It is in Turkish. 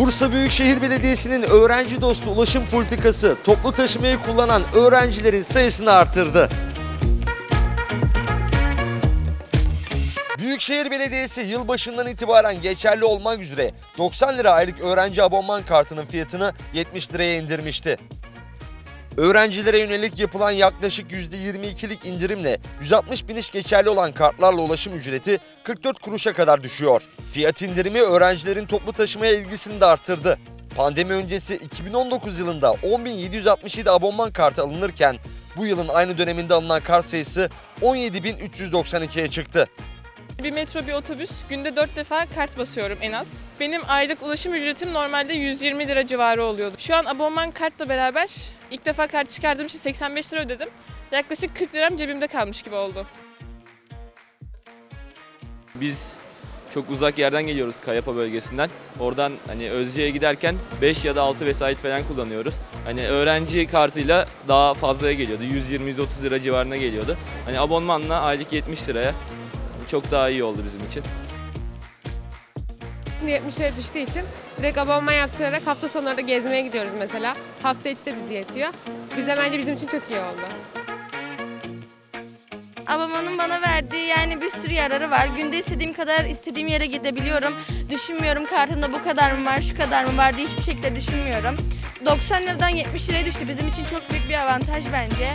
Bursa Büyükşehir Belediyesi'nin öğrenci dostu ulaşım politikası toplu taşımayı kullanan öğrencilerin sayısını artırdı. Büyükşehir Belediyesi yılbaşından itibaren geçerli olmak üzere 90 lira aylık öğrenci abonman kartının fiyatını 70 liraya indirmişti. Öğrencilere yönelik yapılan yaklaşık %22'lik indirimle 160 biniş geçerli olan kartlarla ulaşım ücreti 44 kuruşa kadar düşüyor. Fiyat indirimi öğrencilerin toplu taşımaya ilgisini de arttırdı. Pandemi öncesi 2019 yılında 10.767 abonman kartı alınırken bu yılın aynı döneminde alınan kart sayısı 17.392'ye çıktı. Bir metro, bir otobüs günde 4 defa kart basıyorum en az. Benim aylık ulaşım ücretim normalde 120 lira civarı oluyordu. Şu an abonman kartla beraber ilk defa kart çıkardığım için 85 lira ödedim. Yaklaşık 40 liram cebimde kalmış gibi oldu. Biz çok uzak yerden geliyoruz Kayapa bölgesinden. Oradan hani Özce'ye giderken 5 ya da 6 vesait falan kullanıyoruz. Hani öğrenci kartıyla daha fazlaya geliyordu. 120-130 lira civarına geliyordu. Hani abonmanla aylık 70 liraya çok daha iyi oldu bizim için. 70 lira düştüğü için direkt abonman yaptırarak hafta sonları da gezmeye gidiyoruz mesela. Hafta içi de bizi yetiyor. Bize bence bizim için çok iyi oldu. Ablamın bana verdiği yani bir sürü yararı var. Günde istediğim kadar istediğim yere gidebiliyorum. Düşünmüyorum kartımda bu kadar mı var, şu kadar mı var diye hiçbir şekilde düşünmüyorum. 90 liradan 70 liraya düştü. Bizim için çok büyük bir avantaj bence.